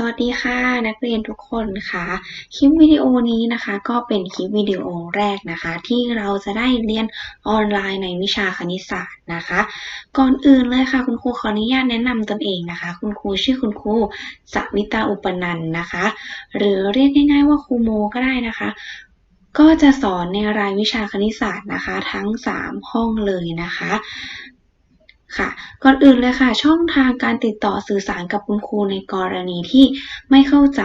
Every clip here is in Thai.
สวัสดีค่ะ นักเรียนทุกคนค่ะ คลิปวิดีโอนี้นะคะก็เป็นคลิปวิดีโอแรกนะคะ ที่เราจะได้เรียนออนไลน์ในวิชาคณิตศาสตร์นะคะ ก่อนอื่นเลยค่ะ คุณครูขออนุญาตแนะนำตนเองนะคะ คุณครูชื่อคุณครูสวิตาอุปนันนะคะ หรือเรียกง่าย ๆ ว่าครูโมก็ได้นะคะก็จะสอนในรายวิชาคณิตศาสตร์นะคะ ทั้ง 3 ห้องเลยนะคะ ค่ะ ก่อนอื่นเลยค่ะ ช่องทางการติดต่อสื่อสารกับคุณครูในกรณีที่ไม่เข้าใจ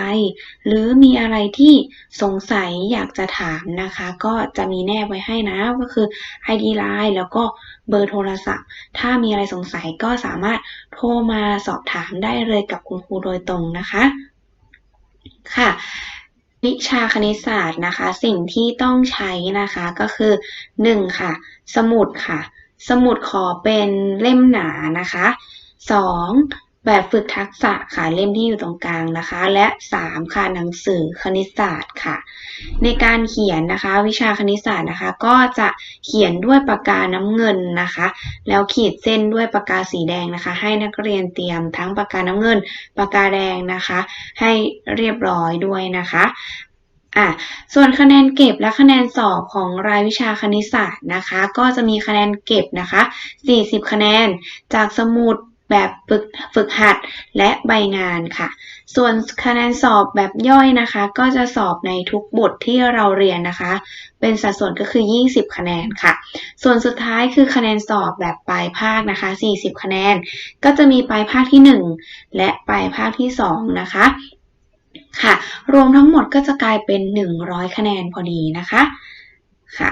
หรือมีอะไรที่สงสัยอยากจะถามนะคะ ก็จะมีแนบไว้ให้นะก็คือ ID Line แล้วก็เบอร์โทรศัพท์ ถ้ามีอะไรสงสัยก็สามารถโทรมาสอบถามได้เลยกับคุณครูโดยตรงนะคะค่ะวิชาคณิตศาสตร์นะคะ สิ่งที่ต้องใช้นะคะก็คือ 1. ค่ะ สมุดค่ะ สมุดขอเป็นเล่มหนานะคะ 2. แบบฝึกทักษะค่ะเล่มที่อยู่ตรงกลางนะคะ และ 3. ค่ะหนังสือคณิตศาสตร์ค่ะ ในการเขียนนะคะ วิชาคณิตศาสตร์นะคะ ก็จะเขียนด้วยปากกาน้ำเงินนะคะ แล้วขีดเส้นด้วยปากกาสีแดงนะคะ ให้นักเรียนเตรียมทั้งปากกาน้ำเงินปากกาแดงนะคะ ให้เรียบร้อยด้วยนะคะ อะส่วนคะแนนเก็บและคะแนนสอบของรายวิชาคณิตศาสตร์นะคะ ก็จะมีคะแนนเก็บนะคะ 40 คะแนนจากสมุดแบบฝึกฝึกหัดและใบงานค่ะ ส่วนคะแนนสอบแบบย่อยนะคะ ก็จะสอบในทุกบทที่เราเรียนนะคะ เป็นสัดส่วนก็คือ 20 คะแนนค่ะ ส่วนสุดท้ายคือคะแนนสอบแบบปลายภาคนะคะ 40 คะแนน ก็จะมีปลายภาคที่ 1 และปลายภาคที่ 2 นะคะ ค่ะ รวมทั้งหมดก็จะกลายเป็น 100 คะแนนพอดีนะคะ ค่ะ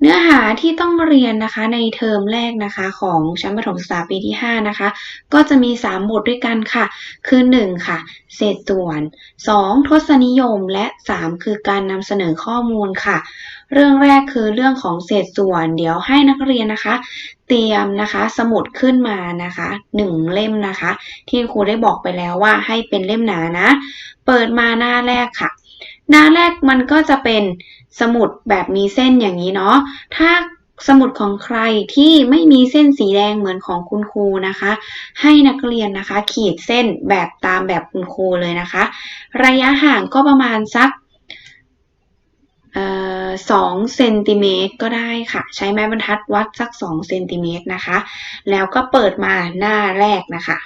เนื้อหาที่ต้องเรียนนะคะในเทอมแรกนะคะของชั้นประถมศึกษาปีที่ 5 นะคะ ก็จะมี 3 บทด้วยกันค่ะ คือ 1 ค่ะ เศษส่วน 2. ทศนิยมและ 3 คือการนำเสนอข้อมูลค่ะ เรื่องแรกคือเรื่องของเศษส่วน เดี๋ยวให้นักเรียนนะคะ เตรียมนะคะสมุดขึ้นมานะคะ 1 เล่มนะคะ ที่ครูได้บอกไปแล้วว่าให้เป็นเล่มหนานะ เปิดมาหน้าแรกค่ะ หน้าแรกมันก็จะเป็นสมุดแบบมีเส้นอย่างนี้เนาะ ถ้าสมุดของใครที่ไม่มีเส้นสีแดงเหมือนของคุณครูนะคะ ให้นักเรียนนะคะ ขีดเส้นแบบตามแบบคุณครูเลยนะคะ ระยะห่างก็ประมาณสักสองเซนติเมตรก็ได้ค่ะ ใช้ไม้บรรทัดวัดสัก2เซนติเมตรนะคะ แล้วก็เปิดมาหน้าแรกนะคะ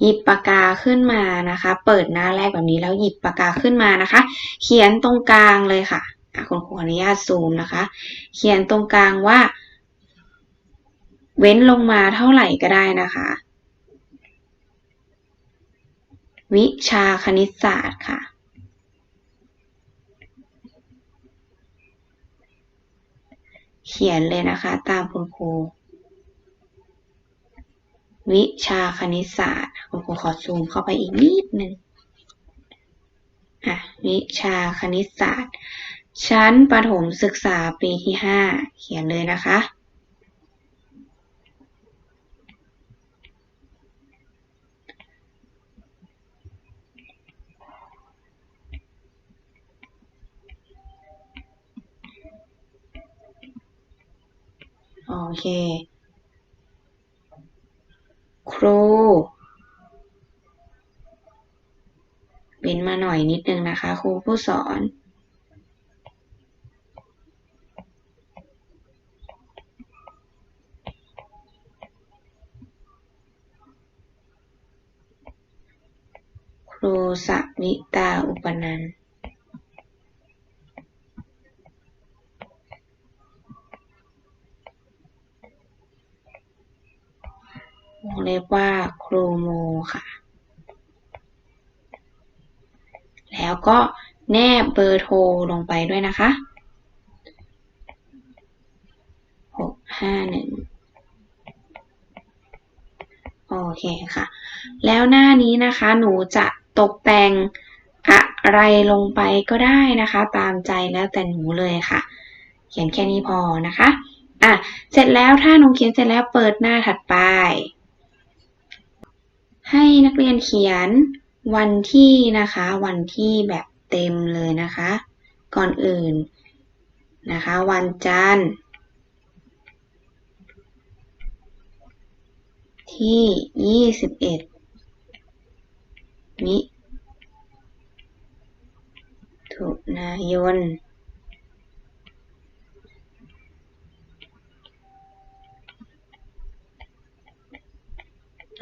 หยิบปากกาขึ้นมานะคะ เปิดหน้าแรกแบบนี้แล้วหยิบปากกาขึ้นมานะคะ เขียนตรงกลางเลยค่ะคุณครูอนุญาตซูมนะคะ เขียนตรงกลางว่า เว้นลงมาเท่าไหร่ก็ได้นะคะ วิชาคณิตศาสตร์ค่ะ เขียนเลยนะคะตามคุณครู วิชาคณิตศาสตร์คุณครูขอซูมเข้าไปอีกนิดนึงอะวิชาคณิตศาสตร์ ชั้นประถมศึกษาปีที่5เขียนเลยนะคะโอเค ครู เว้นมาหน่อยนิดนึงนะคะ ครูผู้สอนครูสวิตาอุปนันท์ เรียกว่าครูโมค่ะ แล้วก็แนบเบอร์โทรลงไปด้วยนะคะหกห้าหนึ่งโอเคค่ะ แล้วหน้านี้นะคะหนูจะตกแต่งอะไรลงไปก็ได้นะคะ ตามใจแล้วแต่หนูเลยค่ะ เขียนแค่นี้พอนะคะ อะ เสร็จแล้วถ้าหนูเขียนเสร็จแล้วเปิดหน้าถัดไป ให้นักเรียนเขียนวันที่นะคะ วันที่แบบเต็มเลยนะคะ ก่อนอื่นนะคะ วันจันทร์ที่ 21 มิถุนายน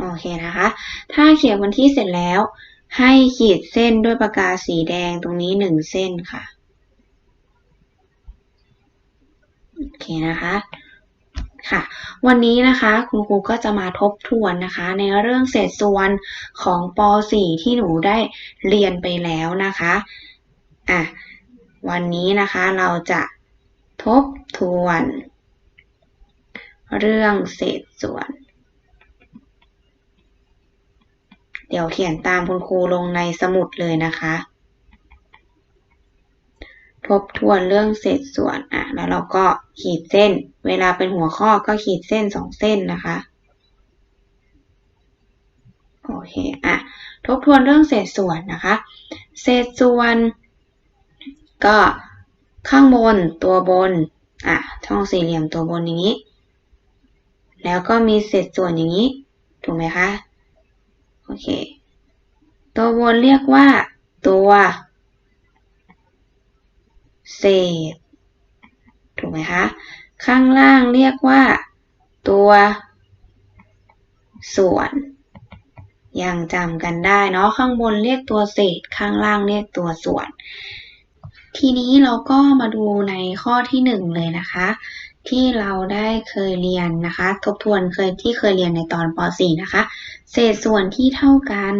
โอเคนะคะ ถ้าเขียนวันที่เสร็จแล้ว ให้ขีดเส้นด้วยปากกาสีแดงตรงนี้หนึ่งเส้นค่ะ โอเคนะคะค่ะวันนี้นะคะคุณครูก็จะมาทบทวนนะคะ ในเรื่องเศษส่วนของป .4 ที่หนูได้เรียนไปแล้วนะคะอะวันนี้นะคะเราจะทบทวน เรื่องเศษส่วน เดี๋ยวเขียนตามคุณครูลงในสมุดเลยนะคะ ทบทวนเรื่องเศษส่วนอะแล้วเราก็ขีดเส้น เวลาเป็นหัวข้อก็ขีดเส้นสองเส้นนะคะโอเคอะทบทวนเรื่องเศษส่วนนะคะ เศษส่วน ก็ข้างบนตัวบนอะช่องสี่เหลี่ยมตัวบนอย่างนี้ แล้วก็มีเศษส่วนอย่างนี้ ถูกไหมคะ โอเค ตัวบนเรียกว่า ตัว เศษ ถูกไหมคะ ข้างล่างเรียกว่า ตัว ส่วน ยังจำกันได้เนาะ ข้างบนเรียกตัวเศษ ข้างล่างเรียกตัวส่วน ทีนี้เราก็มาดูในข้อที่หนึ่งเลยนะคะ ที่เราได้เคยเรียนนะคะ ทบทวนเคยที่เคยเรียนในตอนป .4 นะคะ เศษส่วนที่เท่ากัน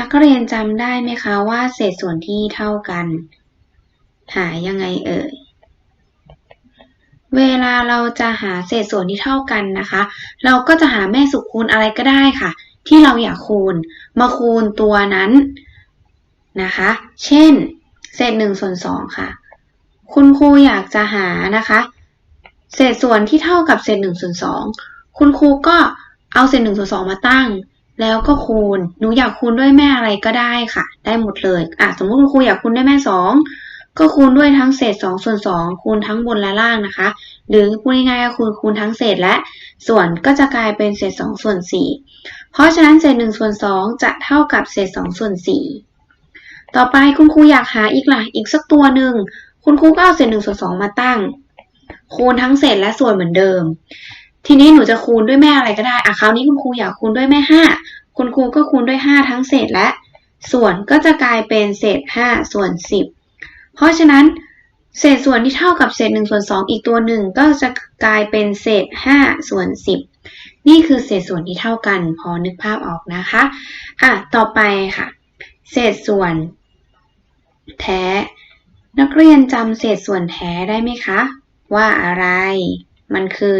นักเรียนจำได้ไหมคะว่า เศษส่วนที่เท่ากัน หายังไงเอ่ยเวลาเราจะหาเศษส่วนที่เท่ากันนะคะ เราก็จะหาแม่สุขคูณอะไรก็ได้ค่ะ ที่เราอยากคูณ มาคูณตัวนั้นนะคะ เช่น เศษหนึ่งส่วนสองค่ะ คุณครูอยากจะหานะคะ เศษส่วนที่เท่ากับเศษหนึ่งส่วนสองคุณครูก็เอาเศษหนึ่งส่วนสองมาตั้ง แล้วก็คูณ หนูอยากคูณด้วยแม่อะไรก็ได้ค่ะ ได้หมดเลยอะสมมติคุณครูอยากคูณด้วยแม่สองก็คูณด้วยทั้งเศษ2ส่วน2คูณทั้งบนและล่างนะคะ หรือพูดง่ายๆก็คูณคูณทั้งเศษและส่วนก็จะกลายเป็นเศษ2ส่วน4เพราะฉะนั้นเศษ1ส่วน2จะเท่ากับเศษ2ส่วน4ต่อไปคุณครูอยากหาอีกล่ะอีกสักตัวหนึ่ง คุณครูก็เอาเศษ1ส่วน2มาตั้ง คูณทั้งเศษและส่วนเหมือนเดิม ทีนี้หนูจะคูณด้วยแม่อะไรก็ได้อะคราวนี้คุณครูอยากคูณด้วยแม่5คุณครูก็คูณด้วย5ทั้งเศษและ ส่วนก็จะกลายเป็นเศษ5ส่วน10เพราะฉะนั้นเศษส่วนที่เท่ากับเศษ1ส่วน2อีกตัวหนึ่งก็จะกลายเป็นเศษ5ส่วน10 นี่คือเศษส่วนที่เท่ากันพอนึกภาพออกนะคะอะต่อไปค่ะ เศษส่วนแท้ นักเรียนจำเศษส่วนแท้ได้ไหมคะ ว่าอะไร มันคือ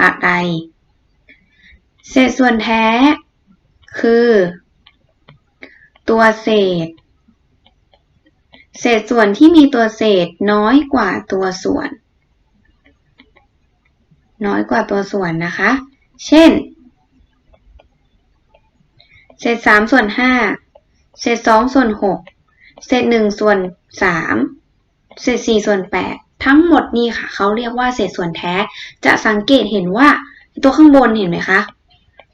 อะไร เศษส่วนแท้ คือ ตัวเศษ เศษส่วนที่มีตัวเศษน้อยกว่าตัวส่วน น้อยกว่าตัวส่วนนะคะ เช่น เศษสามส่วนห้าเศษสองส่วนหกเศษหนึ่งส่วนสาม เศษสี่ส่วนแปดทั้งหมดนี่ค่ะเขาเรียกว่าเศษส่วนแท้ จะสังเกตเห็นว่าตัวข้างบนเห็นไหมคะ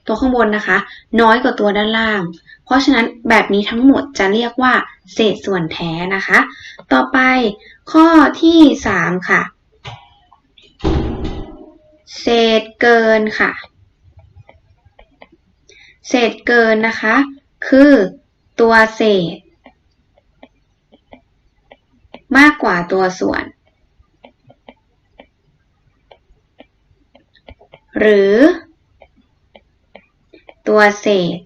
ตัวข้างบนนะคะ น้อยกว่าตัวด้านล่าง เพราะฉะนั้นแบบนี้ทั้งหมดจะเรียกว่า เศษส่วนแท้นะคะ ต่อไปข้อที่ 3 ค่ะ เศษเกินค่ะ เศษเกินนะคะ คือตัวเศษ มากกว่าตัวส่วน หรือ ตัวเศษ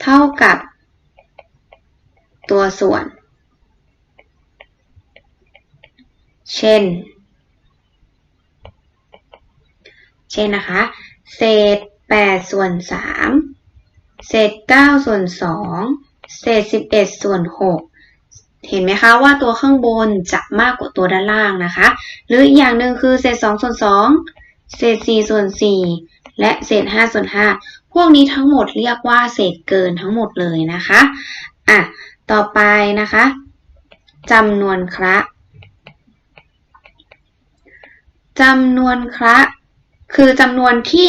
เท่ากับ ตัวส่วน เช่น เช่นนะคะ เศษ8ส่วน3เศษ9ส่วน2 เศษ 11 ส่วน 6 เห็นไหมคะว่าตัวข้างบนจะมากกว่าตัวด้านล่างนะคะ หรืออีกอย่างหนึ่งคือเศษ 2 ส่วน 2 เศษ 4 ส่วน 4 และเศษ 5 ส่วน 5 พวกนี้ทั้งหมดเรียกว่าเศษเกินทั้งหมดเลยนะคะ อะ ต่อไปนะคะจำนวนคระจำนวนคระคือจำนวนที่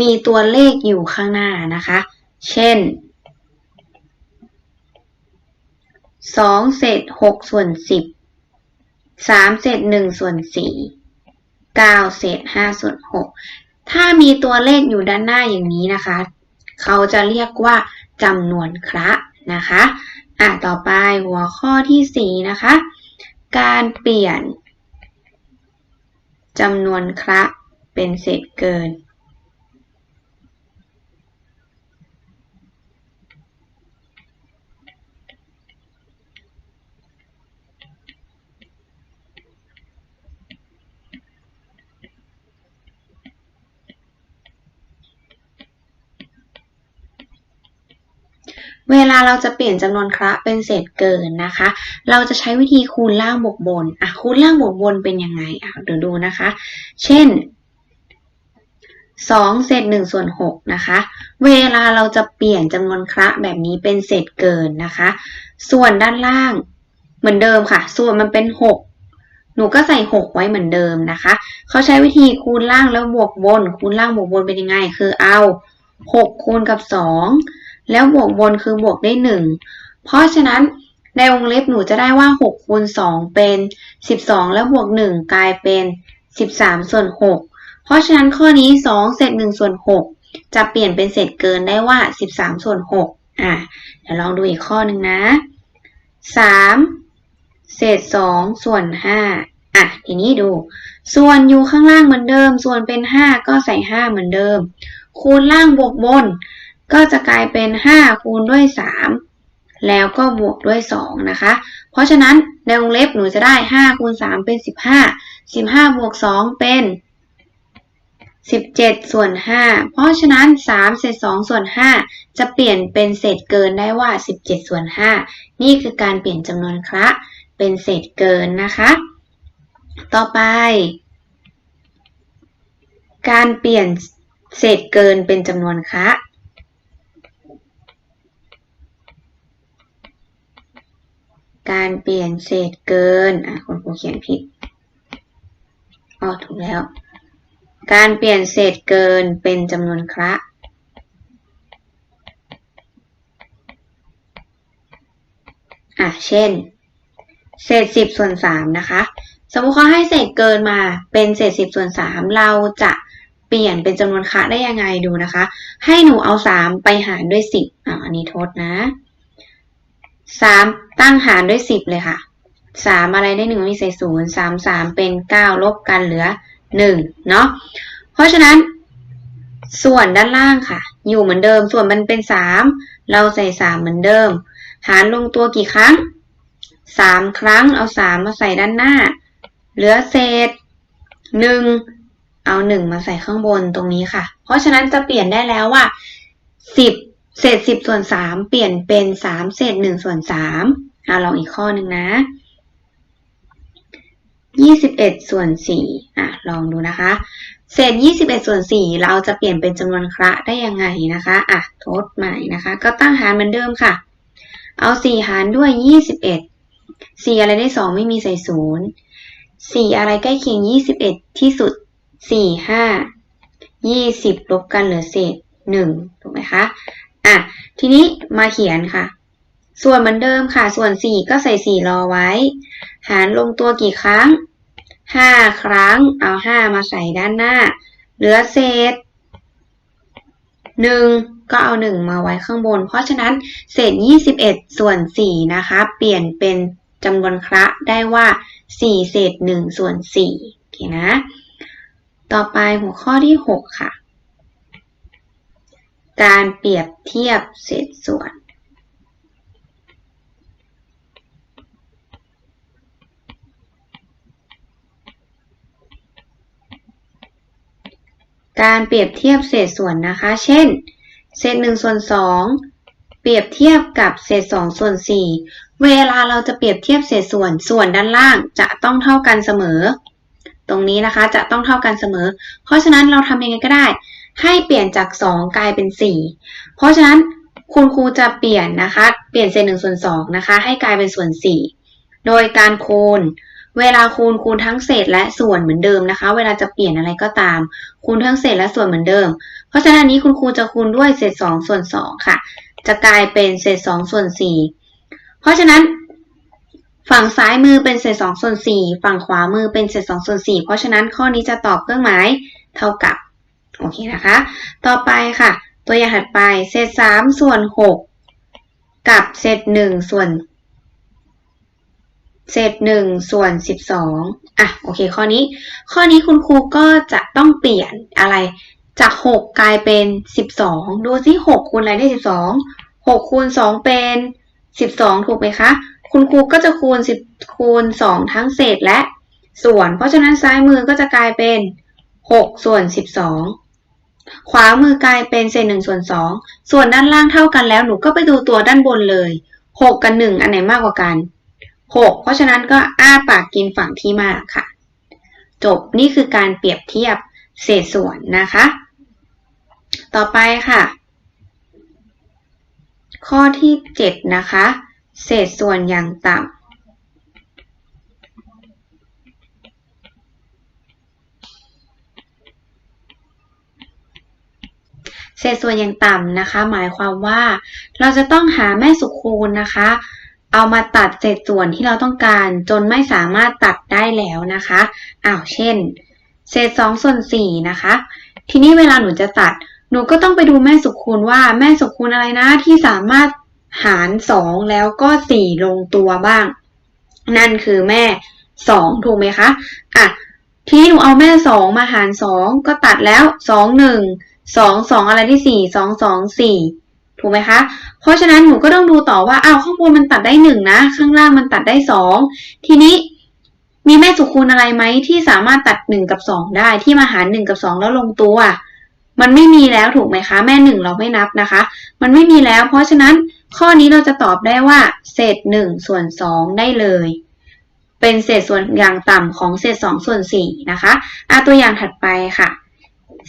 มีตัวเลขอยู่ข้างหน้านะคะ เช่น สองเศษหกส่วนสิบสามเศษหนึ่งส่วนสี่เก้าเศษห้าส่วนหกถ้ามีตัวเลขอยู่ด้านหน้าอย่างนี้นะคะ เขาจะเรียกว่าจำนวนคระนะคะอะต่อไปหัวข้อที่สี่นะคะ การเปลี่ยนจำนวนคระเป็นเศษเกิน เวลาเราจะเปลี่ยนจำนวนคระเป็นเศษเกินนะคะ เราจะใช้วิธีคูณล่างบวกบนอะคูณล่างบวกบนเป็นยังไงอะเดี๋ยวดูนะคะ เช่น2เศษ1ส่วน6นะคะ เวลาเราจะเปลี่ยนจำนวนคระแบบนี้เป็นเศษเกินนะคะ ส่วนด้านล่างเหมือนเดิมค่ะ ส่วนมันเป็น6หนูก็ใส่ 6 ไว้เหมือนเดิมนะคะ เขาใช้วิธีคูณล่างแล้วบวกบน คูณล่างบวกบนเป็นยังไง คือเอา 6 คูณกับ 2 แล้วบวกบนคือบวกได้ 1 เพราะฉะนั้นในวงเล็บหนูจะได้ว่า6คูณ2เป็น 12 แล้วบวก 1 กลายเป็น 13 ส่วน 6 เพราะฉะนั้นข้อนี้ 2 เศษ1ส่วน 6 จะเปลี่ยนเป็นเศษเกินได้ว่า 13 ส่วน 6 อะ เดี๋ยวลองดูอีกข้อหนึ่งนะ 3 เศษ 2 ส่วน 5 อะ ทีนี้ดู ส่วนอยู่ข้างล่างเหมือนเดิม ส่วนเป็น 5 ก็ใส่ 5 เหมือนเดิม คูณล่างบวกบน ก็จะกลายเป็น 5 คูณด้วย 3 แล้วก็บวกด้วย 2 นะคะ เพราะฉะนั้นในวงเล็บหนูจะได้ 5 คูณ 3 เป็น 15 15 บวก 2 เป็น 17 ส่วน 5 เพราะฉะนั้น 3 เศษ 2 ส่วน 5 จะเปลี่ยนเป็นเศษเกินได้ว่า 17 ส่วน 5 นี่คือการเปลี่ยนจำนวนคระเป็นเศษเกินนะคะ ต่อไป การเปลี่ยนเศษเกินเป็นจำนวนคระ การเปลี่ยนเศษเกิน อะคุณครูเขียนผิดอ๋อถูกแล้ว การเปลี่ยนเศษเกินเป็นจำนวนคระอะ เช่น เศษสิบส่วนสามนะคะ สมมติเขาให้เศษเกินมาเป็นเศษสิบส่วนสามเราจะเปลี่ยนเป็นจำนวนคระได้ยังไงดูนะคะ ให้หนูเอาสามไปหารด้วยสิบอะอันนี้โทดนะ สามตั้งหารด้วยสิบเลยค่ะสามอะไรได้หนึ่งมีใส่ศูนย์สามสามเป็นเก้าลบกันเหลือหนึ่งเนาะเพราะฉะนั้น ส่วนด้านล่างค่ะ อยู่เหมือนเดิมส่วนมันเป็นสามเราใส่สามเหมือนเดิม หารลงตัวกี่ครั้งสามครั้งเอาสามมาใส่ด้านหน้า เหลือเศษหนึ่งเอาหนึ่งมาใส่ข้างบนตรงนี้ค่ะ เพราะฉะนั้นจะเปลี่ยนได้แล้วว่าสิบ เศษสิบส่วนสามเปลี่ยนเป็นสามเศษหนึ่งส่วนสามเอาลองอีกข้อหนึ่งนะยี่สิบเอ็ดส่วนสี่อะลองดูนะคะ เศษยี่สิบเอ็ดส่วนสี่เราจะเปลี่ยนเป็นจำนวนคระได้ยังไงนะคะอะทดใหม่นะคะ ก็ตั้งหารเหมือนเดิมค่ะ เอาสี่หารด้วยยี่สิบเอ็ดสี่อะไรได้สองไม่มีใส่ศูนย์สี่อะไรใกล้เคียงยี่สิบเอ็ดที่สุดสี่ห้ายี่สิบลบกันเหลือเศษหนึ่งถูกไหมคะอะ ทีนี้มาเขียนค่ะ ส่วนเหมือนเดิมค่ะ ส่วนสี่ก็ใส่สี่รอไว้ หารลงตัวกี่ครั้งห้าครั้ง เอาห้ามาใส่ด้านหน้า เหลือเศษหนึ่งก็เอาหนึ่งมาไว้ข้างบน เพราะฉะนั้นเศษยี่สิบเอ็ดส่วนสี่นะคะ เปลี่ยนเป็นจำนวนคระได้ว่าสี่เศษหนึ่งส่วนสี่โอเคนะ ต่อไปหัวข้อที่หกค่ะ การเปรียบเทียบเศษส่วน การเปรียบเทียบเศษส่วนนะคะ เช่น เศษหนึ่งส่วนสองเปรียบเทียบกับเศษสองส่วนสี่เวลาเราจะเปรียบเทียบเศษส่วนส่วนด้านล่างจะต้องเท่ากันเสมอ ตรงนี้นะคะจะต้องเท่ากันเสมอ เพราะฉะนั้นเราทำยังไงก็ได้ ให้เปลี่ยนจาก 2 กลายเป็น 4 เพราะฉะนั้นคุณครูจะเปลี่ยนนะคะ เปลี่ยนเศษหนึ่งส่วนสองนะคะ ให้กลายเป็นส่วน4โดยการคูณ เวลาคูณคูณทั้งเศษและส่วนเหมือนเดิมนะคะ เวลาจะเปลี่ยนอะไรก็ตาม คูณทั้งเศษและส่วนเหมือนเดิม เพราะฉะนั้นนนี้คุณครูจะคูณด้วยเศษสองส่วนสองค่ะ จะกลายเป็นเศษสองส่วนสี่เพราะฉะนั้น ฝั่งซ้ายมือเป็นเศษสองส่วนสี่ฝั่งขวามือเป็นเศษสองส่วนสี่เพราะฉะนั้นข้อนี้จะตอบเครื่องหมายเท่ากับ โอเคนะคะ ต่อไปค่ะ ตัวอย่างถัดไปเศษสามส่วนหกกับเศษหนึ่งส่วน เศษหนึ่งส่วนสิบสองอะโอเคข้อนี้ ข้อนี้คุณครูก็จะต้องเปลี่ยนอะไรจากหกกลายเป็นสิบสองดูซิหกคูณอะไรได้สิบสองหกคูณสองเป็นสิบสองถูกไหมคะ คุณครูก็จะคูณสิบคูณสองทั้งเศษและส่วน เพราะฉะนั้นซ้ายมือก็จะกลายเป็นหกส่วนสิบสอง ขวามือกลายเป็นเศษหนึ่งส่วนสองส่วนด้านล่างเท่ากันแล้วหนูก็ไปดูตัวด้านบนเลยหกกับหนึ่งอันไหนมากกว่ากันหกเพราะฉะนั้นก็อ้าปากกินฝั่งที่มากค่ะ จบนี่คือการเปรียบเทียบเศษส่วนนะคะ ต่อไปค่ะ ข้อที่ 7 นะคะ เศษส่วนอย่างต่ำ เศษส่วนอย่างต่ำนะคะ หมายความว่า เราจะต้องหาแม่สุคูณนะคะ เอามาตัดเศษส่วนที่เราต้องการ จนไม่สามารถตัดได้แล้วนะคะอ้าวเช่น เศษ2ส่วน4นะคะ ทีนี้เวลาหนูจะตัด หนูก็ต้องไปดูแม่สุคูณว่าแม่สุคูณอะไรนะที่สามารถหาร 2 แล้วก็ 4 ลงตัวบ้าง นั่นคือแม่ 2 ถูกไหมคะอะทีนี้หนูเอาแม่ 2 มาหาร 2 ก็ตัดแล้ว 2 1 2 2องอะไรที่4 2 2 4ถูกไหมคะ เพราะฉะนั้นหนูก็ต้องดูต่อว่าอ้าวข้างบนมันตัดได้1นะ ข้างล่างมันตัดได้2ทีนี้มีแม่สุคูณอะไรไหมที่สามารถตัด1กับ2ได้ที่มาหาร1กับ2แล้วลงตัว มันไม่มีแล้วถูกไหมคะ แม่1เราไม่นับนะคะ มันไม่มีแล้ว เพราะฉะนั้นข้อนี้เราจะตอบได้ว่า เศษ1ส่วน2ได้เลย เป็นเศษส่วนอย่างต่ำของเศษ2ส่วน4นะคะอะตัวอย่างถัดไปค่ะ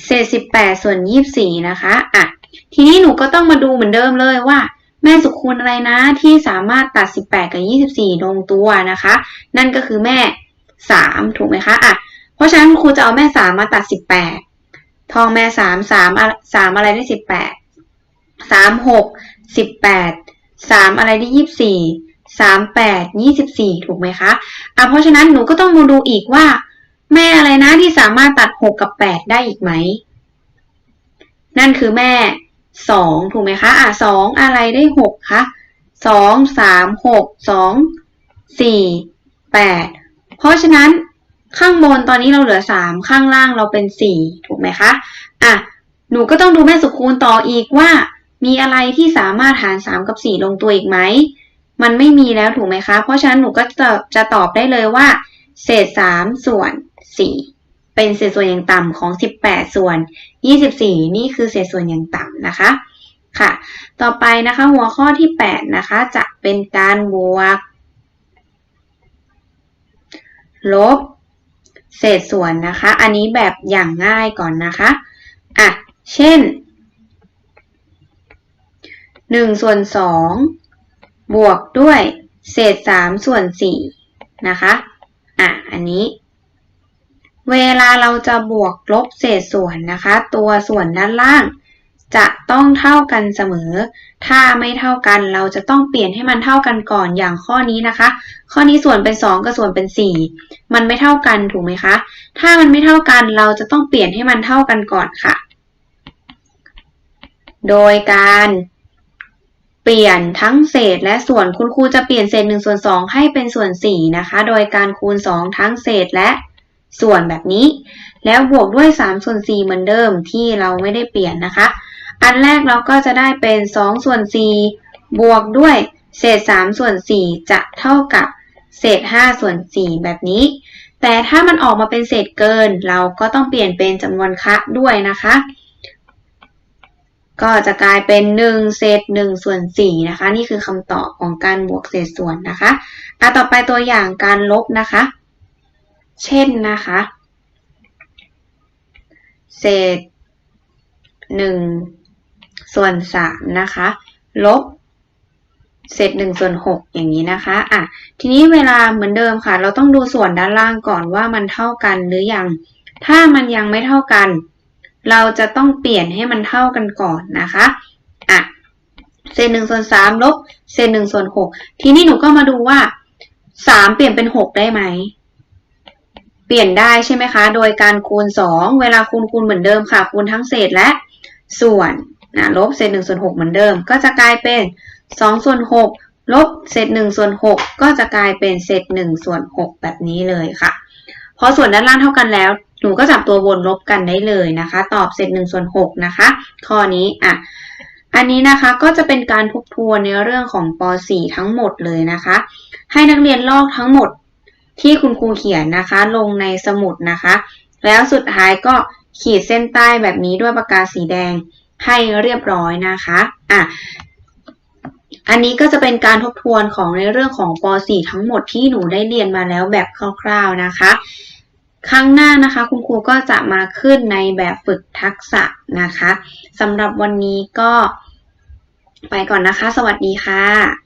เศษ18ส่วน24นะคะอะทีนี้หนูก็ต้องมาดูเหมือนเดิมเลยว่า แม่สุคูณอะไรนะที่สามารถตัด18กับ24ลงตัวนะคะ นั่นก็คือแม่3ถูกไหมคะอะเพราะฉะนั้นครูจะเอาแม่3มมาตัด18ทองแม่3 3 3อะไรได้18 3 6 18 3อะไรได้24 38 24ถูกไหมคะอะเพราะฉะนั้นหนูก็ต้องมาดูอีกว่า แม่อะไรนะที่สามารถตัด6กับ8ได้อีกไหม นั่นคือแม่2ถูกไหมคะ อะ2องอะไรได้6คะ2 3 6 2 4 8เพราะฉะนั้นข้างบนตอนนี้เราเหลือ3ข้างล่างเราเป็น4ถูกไหมคะอะหนูก็ต้องดูแม่สุคูณต่ออีกว่า มีอะไรที่สามารถหาร3กับ4ลงตัวอีกไหมมันไม่มีแล้วถูกไหมคะ เพราะฉะนั้นหนูก็จะจะตอบได้เลยว่า เศษ3ส่วน 4 เป็นเศษส่วนอย่างต่ำของ 18 ส่วน 24 นี่คือเศษส่วนอย่างต่ำนะคะค่ะ ต่อไปนะคะหัวข้อที่ 8 นะคะ จะเป็นการบวก ลบ เศษส่วนนะคะ อันนี้แบบอย่างง่ายก่อนนะคะอะเช่น1ส่วน2บวกด้วยเศษ3ส่วน4นะคะ อะ อันนี้ เวลาเราจะบวกลบเศษส่วนนะคะ ตัวส่วนด้านล่าง จะต้องเท่ากันเสมอ ถ้าไม่เท่ากันเราจะต้องเปลี่ยนให้มันเท่ากันก่อนอย่างข้อนี้นะคะ ข้อนี้ส่วนเป็น 2 กับส่วนเป็น 4 มันไม่เท่ากันถูกไหมคะ ถ้ามันไม่เท่ากันเราจะต้องเปลี่ยนให้มันเท่ากันก่อนค่ะ โดยการเปลี่ยนทั้งเศษและส่วนคุณครูจะเปลี่ยนเศษ1ส่วน2ให้เป็นส่วน4นะคะ โดยการคูณ 2 ทั้งเศษและ ส่วนแบบนี้ แล้วบวกด้วย3ส่วน4เหมือนเดิมที่เราไม่ได้เปลี่ยนนะคะ อันแรกเราก็จะได้เป็น2ส่วน4บวกด้วยเศษ3ส่วน4จะเท่ากับเศษ5ส่วน4แบบนี้ แต่ถ้ามันออกมาเป็นเศษเกิน เราก็ต้องเปลี่ยนเป็นจำนวนคะด้วยนะคะ ก็จะกลายเป็น1เศษ1ส่วน4นะคะ นี่คือคำตอบของการบวกเศษส่วนนะคะอะต่อไปตัวอย่างการลบนะคะ เช่นนะคะ เศษ1ส่วน3นะคะ ลบเศษ1ส่วน6อย่างนี้นะคะอะทีนี้เวลาเหมือนเดิมค่ะ เราต้องดูส่วนด้านล่างก่อนว่ามันเท่ากันหรือยัง ถ้ามันยังไม่เท่ากัน เราจะต้องเปลี่ยนให้มันเท่ากันก่อนนะคะอะเศษหนึ่งส่วนสามลบเศษหนึ่งส่วนหกทีนี้หนูก็มาดูว่าสามเปลี่ยนเป็นหกได้ไหม เปลี่ยนได้ใช่ไหมคะ โดยการคูณสองเวลาคูณคูณเหมือนเดิมค่ะ คูณทั้งเศษและส่วนนะลบเศษหนึ่งส่วนหกเหมือนเดิม ก็จะกลายเป็นสองส่วนหกลบเศษหนึ่งส่วนหกก็จะกลายเป็นเศษหนึ่งส่วนหกแบบนี้เลยค่ะ พอส่วนด้านล่างเท่ากันแล้ว หนูก็จับตัววนลบกันได้เลยนะคะ ตอบเศษหนึ่งส่วนหกนะคะ ข้อนี้อะอันนี้นะคะก็จะเป็นการทบทวนในเรื่องของป .4 ทั้งหมดเลยนะคะ ให้นักเรียนลอกทั้งหมด ที่คุณครูเขียนนะคะ ลงในสมุดนะคะ แล้วสุดท้ายก็ขีดเส้นใต้แบบนี้ด้วยปากกาสีแดงให้เรียบร้อยนะคะอะอันนี้ก็จะเป็นการทบทวนของในเรื่องของป .4 ทั้งหมดที่หนูได้เรียนมาแล้วแบบคร่าวๆนะคะ ครั้งหน้านะคะ คุณครูก็จะมาขึ้นในแบบฝึกทักษะนะคะสำหรับวันนี้ก็ไปก่อนนะคะ สวัสดีค่ะ